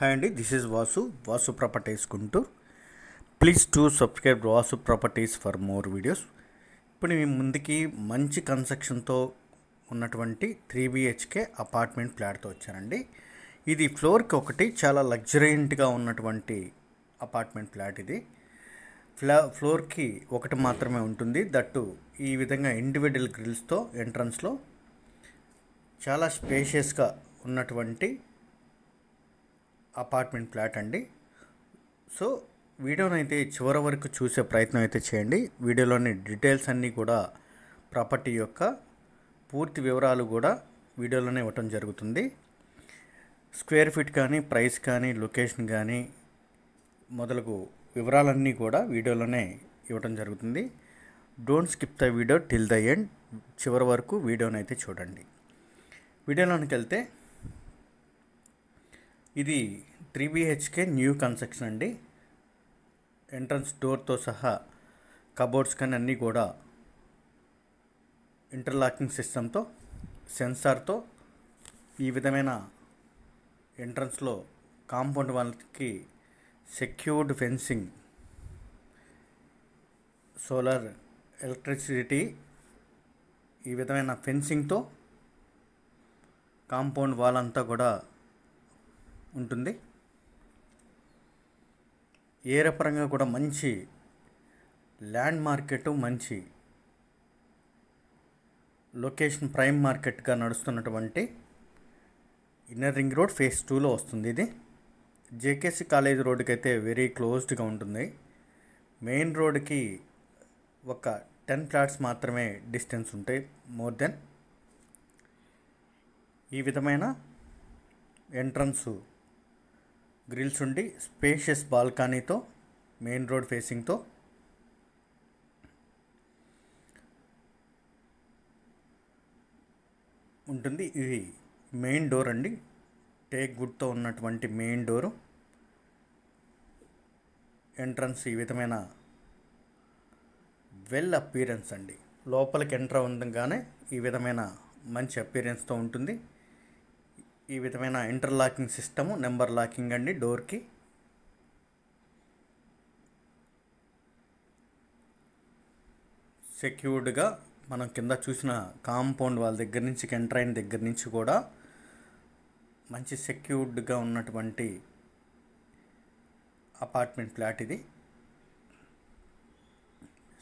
Hi అండి this is Vasu Vasu properties Guntur. Please to subscribe Vasu properties for more videos. ఇప్పుడు మీ ముందుకి మంచి కన్స్ట్రక్షన్తో ఉన్నటువంటి త్రీ బిహెచ్కే అపార్ట్మెంట్ ఫ్లాట్తో వచ్చానండి. ఇది ఫ్లోర్కి ఒకటి చాలా లగ్జరీంట్గా ఉన్నటువంటి అపార్ట్మెంట్ ఫ్లాట్ ఇది. ఫ్లా ఫ్లోర్కి ఒకటి మాత్రమే ఉంటుంది. దట్టు ఈ విధంగా ఇండివిజువల్ గ్రిల్స్తో ఎంట్రన్స్లో చాలా స్పేషియస్గా ఉన్నటువంటి అపార్ట్మెంట్ ఫ్లాట్ అండి. సో వీడియోని అయితే చివరి వరకు చూసే ప్రయత్నం అయితే చేయండి. వీడియోలోని డీటెయిల్స్ అన్నీ కూడా ప్రాపర్టీ యొక్క పూర్తి వివరాలు కూడా వీడియోలోనే ఇవ్వటం జరుగుతుంది. స్క్వేర్ ఫీట్ కానీ ప్రైస్ కానీ లొకేషన్ కానీ మొదలగు వివరాలన్నీ కూడా వీడియోలోనే ఇవ్వటం జరుగుతుంది. Don't skip the video till the end. చివరి వరకు వీడియోని అయితే చూడండి. వీడియోలోనికి వెళ్తే ఇది త్రీ బిహెచ్కే న్యూ కన్స్ట్రక్షన్ అండి. ఎంట్రన్స్ డోర్తో సహా కబోర్డ్స్ కానీ అన్నీ కూడా ఇంటర్లాకింగ్ సిస్టంతో సెన్సార్తో ఈ విధమైన ఎంట్రన్స్లో కాంపౌండ్ వాళ్ళకి సెక్యూర్డ్ ఫెన్సింగ్ సోలార్ ఎలక్ట్రిసిటీ ఈ విధమైన ఫెన్సింగ్తో కాంపౌండ్ వాల్ అంతా కూడా ఉంటుంది. ఏరే పరంగా కూడా మంచి ల్యాండ్ మార్కెట్ మంచి లొకేషన్ ప్రైమ్ మార్కెట్గా నడుస్తున్నటువంటి ఇన్నర్ రింగ్ రోడ్ ఫేస్ టూలో వస్తుంది ఇది. జేకేసి కాలేజ్ రోడ్డుకి అయితే వెరీ క్లోజ్డ్గా ఉంటుంది. మెయిన్ రోడ్కి ఒక టెన్ ఫ్లాట్స్ మాత్రమే డిస్టెన్స్ ఉంటాయి మోర్ దెన్ ఈ విధమైన ఎంట్రన్స్ గ్రిల్స్ ఉండి స్పేషియస్ బాల్కనీతో మెయిన్ రోడ్ ఫేసింగ్తో ఉంటుంది. ఇది మెయిన్ డోర్ అండి. టేక్ గుడ్తో ఉన్నటువంటి మెయిన్ డోరు. ఎంట్రన్స్ ఈ విధమైన వెల్ అపీరెన్స్ అండి. లోపలికి ఎంటర్ ఉండగానే ఈ విధమైన మంచి అపీరెన్స్తో ఉంటుంది. ఈ విధమైన ఇంటర్లాకింగ్ సిస్టము నెంబర్ లాకింగ్ అండి డోర్కి. సెక్యూర్డ్గా మనం కింద చూసిన కాంపౌండ్ వాళ్ళ దగ్గర నుంచి ఎంట్రైన్ దగ్గర నుంచి కూడా మంచి సెక్యూర్డ్గా ఉన్నటువంటి అపార్ట్మెంట్ ఫ్లాట్ ఇది.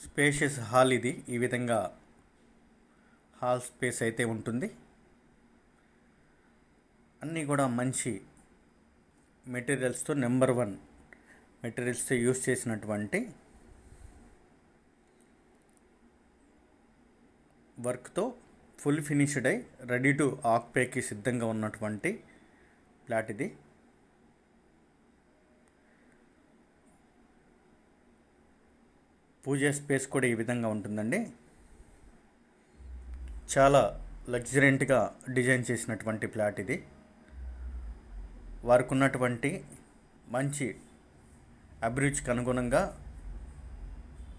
స్పేషియస్ హాల్ ఇది. ఈ విధంగా హాల్ స్పేస్ అయితే ఉంటుంది. అన్నీ కూడా మంచి మెటీరియల్స్తో నెంబర్ వన్ మెటీరియల్స్తో యూస్ చేసినటువంటి వర్క్తో ఫుల్ ఫినిష్డ్ అయి రెడీ టు ఆక్పేకి సిద్ధంగా ఉన్నటువంటి ప్లాట్ ఇది. పూజ స్పేస్ కూడా ఈ విధంగా ఉంటుందండి. చాలా లగ్జరెంట్గా డిజైన్ చేసినటువంటి ప్లాట్ ఇది. వారికి ఉన్నటువంటి మంచి అభిరుచికి అనుగుణంగా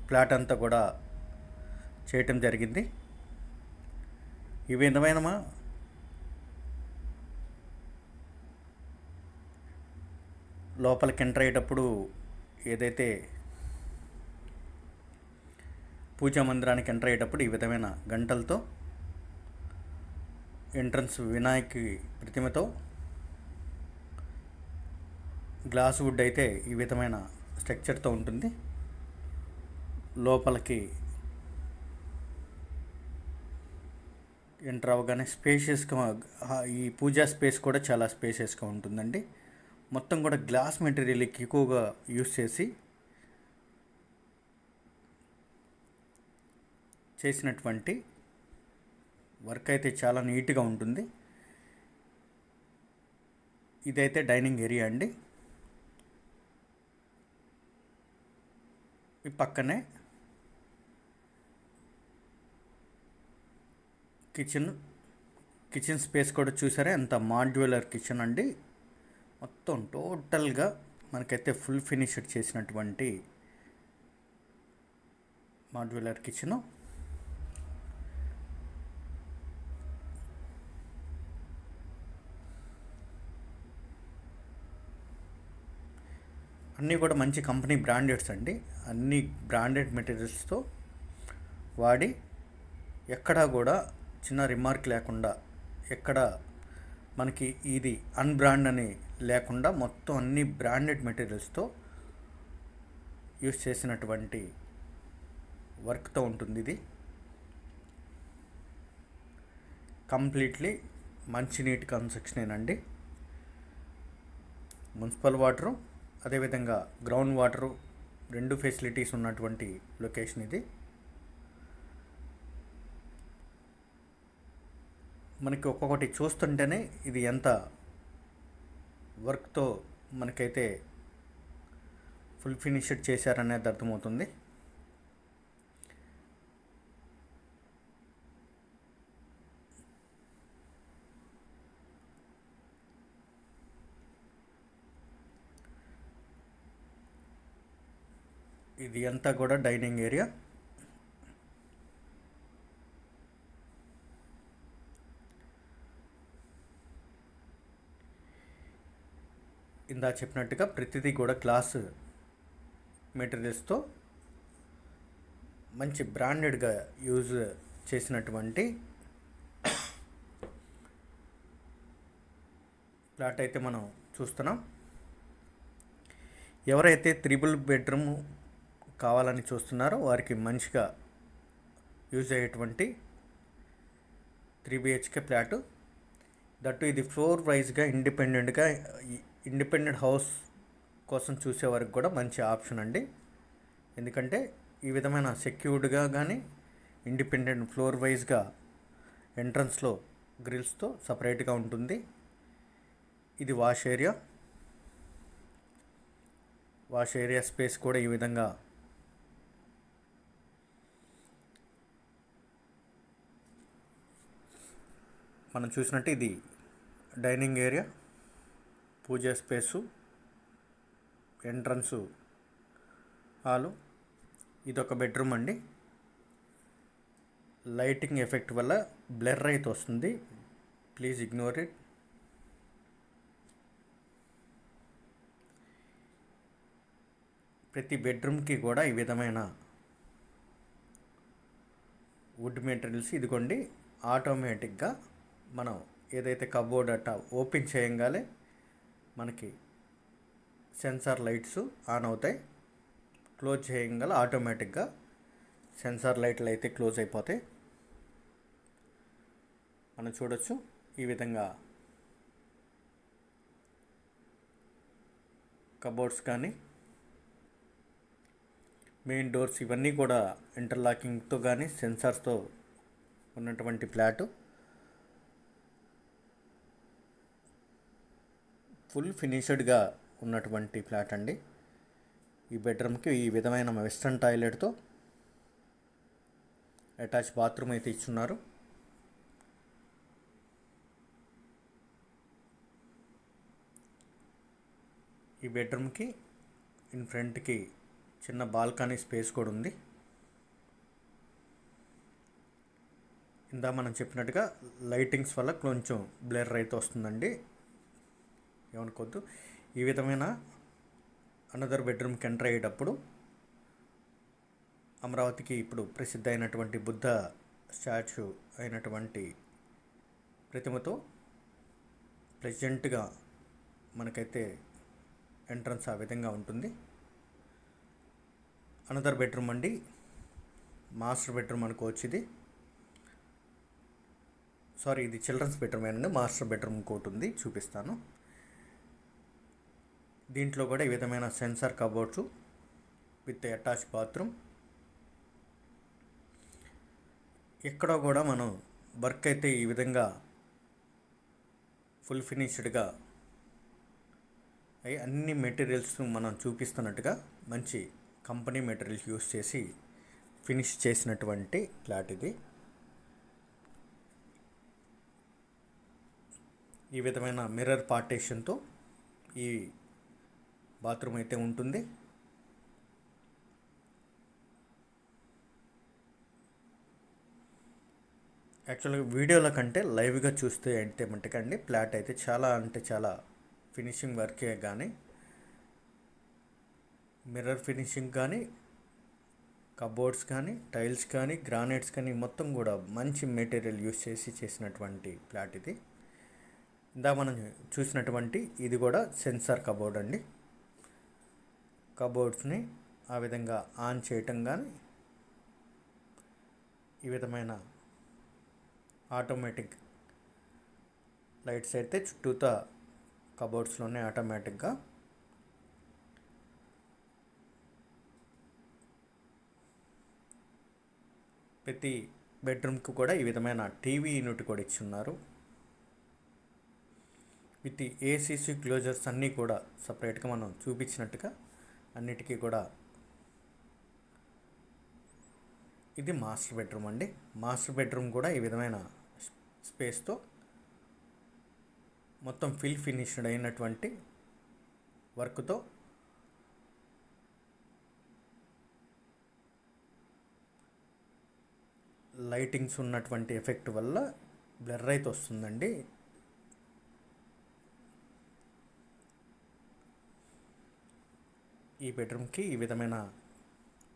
ఫ్లాట్ అంతా కూడా చేయటం జరిగింది. ఈ విధమైనమా లోపలికి ఎంటర్ అయ్యేటప్పుడు ఏదైతే పూజా మందిరానికి ఎంటర్ అయ్యేటప్పుడు ఈ విధమైన గంటలతో ఎంట్రన్స్ వినాయక్ ప్రతిమతో గ్లాస్ వుడ్ అయితే ఈ విధమైన స్ట్రక్చర్తో ఉంటుంది. లోపలికి ఎంటర్ అవ్వగానే స్పేషియస్గా ఈ పూజా స్పేస్ కూడా చాలా స్పేషియస్గా ఉంటుందండి. మొత్తం కూడా గ్లాస్ మెటీరియల్ ఎక్కువగా యూస్ చేసి చేసినటువంటి వర్క్ అయితే చాలా నీట్గా ఉంటుంది. ఇదైతే డైనింగ్ ఏరియా అండి. ఈ పక్కనే కిచెన్ కిచెన్ స్పేస్ కూడా చూసారా? ఎంత మాడ్యులర్ కిచెన్ అండి. మొత్తం టోటల్గా మనకైతే ఫుల్ ఫినిష్డ్ చేసినటువంటి మాడ్యులర్ కిచెను. అన్నీ కూడా మంచి కంపెనీ బ్రాండెడ్స్ అండి. అన్ని బ్రాండెడ్ మెటీరియల్స్తో వాడి ఎక్కడా కూడా చిన్న రిమార్క్ లేకుండా ఎక్కడ మనకి ఇది అన్బ్రాండ్ అని లేకుండా మొత్తం అన్ని బ్రాండెడ్ మెటీరియల్స్తో యూస్ చేసినటువంటి వర్క్తో ఉంటుంది ఇది. కంప్లీట్లీ మంచినీటి కన్స్ట్రక్షనేనండి. మున్సిపల్ వాటరు అదేవిధంగా గ్రౌండ్ వాటరు రెండు ఫెసిలిటీస్ ఉన్నటువంటి లొకేషన్ ఇది. మనకి ఒక్కొక్కటి చూస్తుంటేనే ఇది ఎంత వర్క్తో మనకైతే ఫుల్ ఫినిష్డ్ చేశారనేది అర్థమవుతుంది. ఇది అంతా కూడా డైనింగ్ ఏరియా. ఇందా చెప్పినట్టుగా ప్రతిదీ కూడా గ్లాస్ మెటీరియల్స్తో మంచి బ్రాండెడ్గా యూజ్ చేసినటువంటి ఫ్లాట్ అయితే మనం చూస్తున్నాం. ఎవరైతే త్రిబుల్ బెడ్రూమ్ కావాలని చూస్తున్నారో. వారికి మంచిగా యూజ్ అయ్యేటువంటి త్రీ బిహెచ్కే ఫ్లాటు. దట్టు ఇది ఫ్లోర్ వైజ్గా ఇండిపెండెంట్గా ఇండిపెండెంట్ హౌస్ కోసం చూసే వరకు కూడా మంచి ఆప్షన్ అండి. ఎందుకంటే ఈ విధమైన సెక్యూర్డ్గా కానీ ఇండిపెండెంట్ ఫ్లోర్ వైజ్గా ఎంట్రన్స్లో గ్రిల్స్తో సపరేట్గా ఉంటుంది. ఇది wash area. Wash area space కూడా ఈ విధంగా మనం చూసినట్టు ఇది dining area puja space entrance hall. ఇది ఒక బెడ్రూమ్ అండి. లైటింగ్ ఎఫెక్ట్ వల్ల బ్లర్ అయితే వస్తుంది. Please ignore it. ప్రతి బెడ్రూమ్కి కూడా ఈ విధమైన వుడ్ మెటీరియల్స్ ఇదిగోండి ఆటోమేటిక్గా మనం ఏదైతే కబోర్డ్ అట్ట ఓపెన్ చేయంగానే మనకి సెన్సార్ లైట్స్ ఆన్ అవుతాయి. క్లోజ్ చేయగల ఆటోమేటిక్గా సెన్సార్ లైట్లు అయితే క్లోజ్ అయిపోతాయి. మనం చూడొచ్చు ఈ విధంగా కబోర్డ్స్ కానీ మెయిన్ డోర్స్ ఇవన్నీ కూడా ఇంటర్లాకింగ్తో కానీ సెన్సార్స్తో ఉన్నటువంటి ఫ్లాటు. ఫుల్ ఫినిషడ్గా ఉన్నటువంటి ఫ్లాట్ అండి. ఈ బెడ్రూమ్కి ఈ విధమైన వెస్ట్రన్ టాయిలెట్తో అటాచ్ బాత్రూమ్ అయితే ఇచ్చున్నారు. ఈ బెడ్రూమ్కి ఇన్ ఫ్రంట్కి చిన్న బాల్కనీ స్పేస్ కూడా ఉంది. ఇందా మనం చెప్పినట్టుగా లైటింగ్స్ వల్ల కొంచెం బ్లర్ అయితే వస్తుందండి. ఏమనుకోవద్దు. ఈ విధమైన అనదర్ బెడ్రూమ్కి ఎంటర్ అయ్యేటప్పుడు అమరావతికి ఇప్పుడు ప్రసిద్ధ అయినటువంటి బుద్ధ స్టాచ్యూ అయినటువంటి ప్రతిమతో ప్రజెంట్గా మనకైతే ఎంట్రన్స్ ఆ విధంగా ఉంటుంది. అనదర్ బెడ్రూమ్ అండి. మాస్టర్ బెడ్రూమ్ అనుకోవచ్చు ఇది. సారీ ఇది చిల్డ్రన్స్ బెడ్రూమ్ అండి మాస్టర్ బెడ్రూమ్ ఇంకోటి ఉంది. చూపిస్తాను. దీంట్లో కూడా ఈ విధమైన sensor cupboards with attach bathroom. ఎక్కడో కూడా మనం వర్క్ అయితే ఈ విధంగా ఫుల్ ఫినిష్డ్గా అవి అన్ని మెటీరియల్స్ మనం చూపిస్తున్నట్టుగా మంచి కంపెనీ మెటీరియల్స్ యూస్ చేసి ఫినిష్ చేసినటువంటి ఫ్లాట్ ఇది. ఈ విధమైన మిర్రర్ పార్టేషన్తో ఈ బాత్రూమ్ అయితే ఉంటుంది. యాక్చువల్గా వీడియోల కంటే లైవ్గా చూస్తే అంటే మట్టుకండి ఫ్లాట్ అయితే చాలా అంటే చాలా ఫినిషింగ్ వర్కే కానీ మిర్రర్ ఫినిషింగ్ కానీ కబోర్డ్స్ కానీ టైల్స్ కానీ గ్రానైట్స్ కానీ మొత్తం కూడా మంచి మెటీరియల్ యూస్ చేసి చేసినటువంటి ఫ్లాట్ ఇది. ఇందా మనం చూసినటువంటి ఇది కూడా సెన్సార్ కబోర్డ్ అండి. కబోర్డ్స్ని ఆ విధంగా ఆన్ చేయటం కానీ ఈ విధమైన ఆటోమేటిక్ లైట్స్ అయితే చుట్టూతా కబోర్డ్స్లోనే ఆటోమేటిక్గా ప్రతి బెడ్రూమ్కి కూడా ఈ విధమైన టీవీ యూనిట్ కూడా ఇచ్చున్నారు. విత్ ఏసీసీ క్లోజర్స్ అన్నీ కూడా సపరేట్గా మనం చూపించినట్టుగా అన్నిటికీ కూడా ఇది మాస్టర్ బెడ్రూమ్ అండి. మాస్టర్ బెడ్రూమ్ కూడా ఈ విధమైన స్పేస్తో మొత్తం ఫిల్ ఫినిష్డ్ అయినటువంటి వర్క్తో లైటింగ్స్ ఉన్నటువంటి ఎఫెక్ట్ వల్ల బ్లర్ అయితే వస్తుందండి. ఈ బెడ్రూమ్కి ఈ విధమైన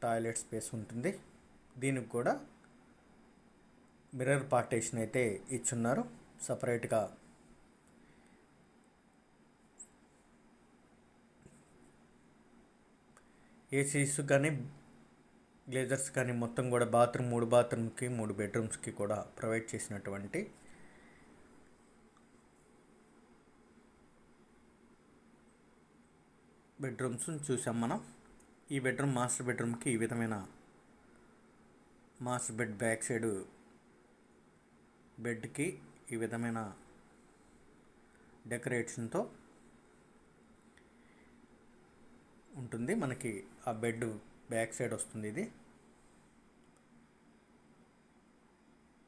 టాయిలెట్ స్పేస్ ఉంటుంది. దీనికి కూడా మిర్రర్ పార్టేషన్ అయితే ఇచ్చున్నారు. సపరేట్గా ఏసీస్ కానీ గ్లేజర్స్ కానీ మొత్తం కూడా బాత్రూమ్ మూడు బాత్రూమ్కి మూడు బెడ్రూమ్స్కి కూడా ప్రొవైడ్ చేసినటువంటి బెడ్రూమ్స్ చూసాం మనం. ఈ బెడ్రూమ్ మాస్టర్ బెడ్రూమ్కి ఈ విధమైన మాస్టర్ బెడ్ బ్యాక్ సైడ్ బెడ్కి ఈ విధమైన డెకరేషన్తో ఉంటుంది. మనకి ఆ బెడ్ బ్యాక్ సైడ్ వస్తుంది ఇది.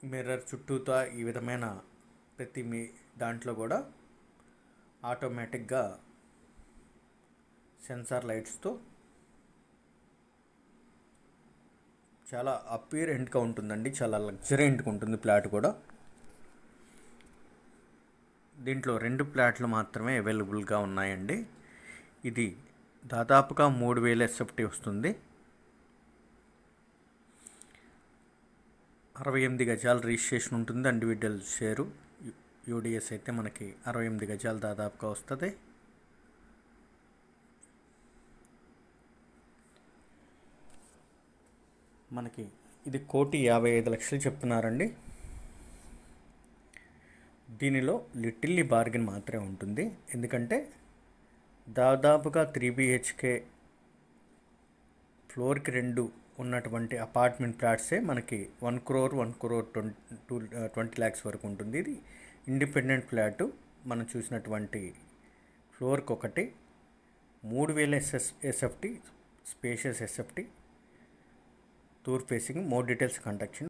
మిర్రర్ చుట్టూతో ఈ విధమైన ప్రతి మీ దాంట్లో కూడా ఆటోమేటిక్గా సెన్సార్ లైట్స్తో చాలా అపీరెంట్గా ఉంటుందండి. చాలా లగ్జరెంట్గా ఉంటుంది ప్లాట్ కూడా. దీంట్లో రెండు ప్లాట్లు మాత్రమే అవైలబుల్గా ఉన్నాయండి. ఇది దాదాపుగా మూడు వేల ఎస్ఎఫ్టీ వస్తుంది. అరవై ఎనిమిది గజాల రిజిస్ట్రేషన్ ఉంటుంది. అండివిజువల్ షేరు యూడిఎస్ అయితే మనకి అరవై ఎనిమిది గజాలు దాదాపుగా వస్తుంది. మనకి ఇది కోటి యాభై ఐదు లక్షలు చెప్తున్నారండి. దీనిలో లిటిల్లీ బార్గెన్ మాత్రమే ఉంటుంది. ఎందుకంటే దాదాపుగా త్రీ బిహెచ్కే ఫ్లోర్కి రెండు ఉన్నటువంటి అపార్ట్మెంట్ ఫ్లాట్సే మనకి one crore one crore twenty two twenty lakhs వరకు ఉంటుంది. ఇది ఇండిపెండెంట్ ఫ్లాటు. మనం చూసినటువంటి ఫ్లోర్కి ఒకటి మూడు వేల SS SFT spacious SFT tour facing more details contact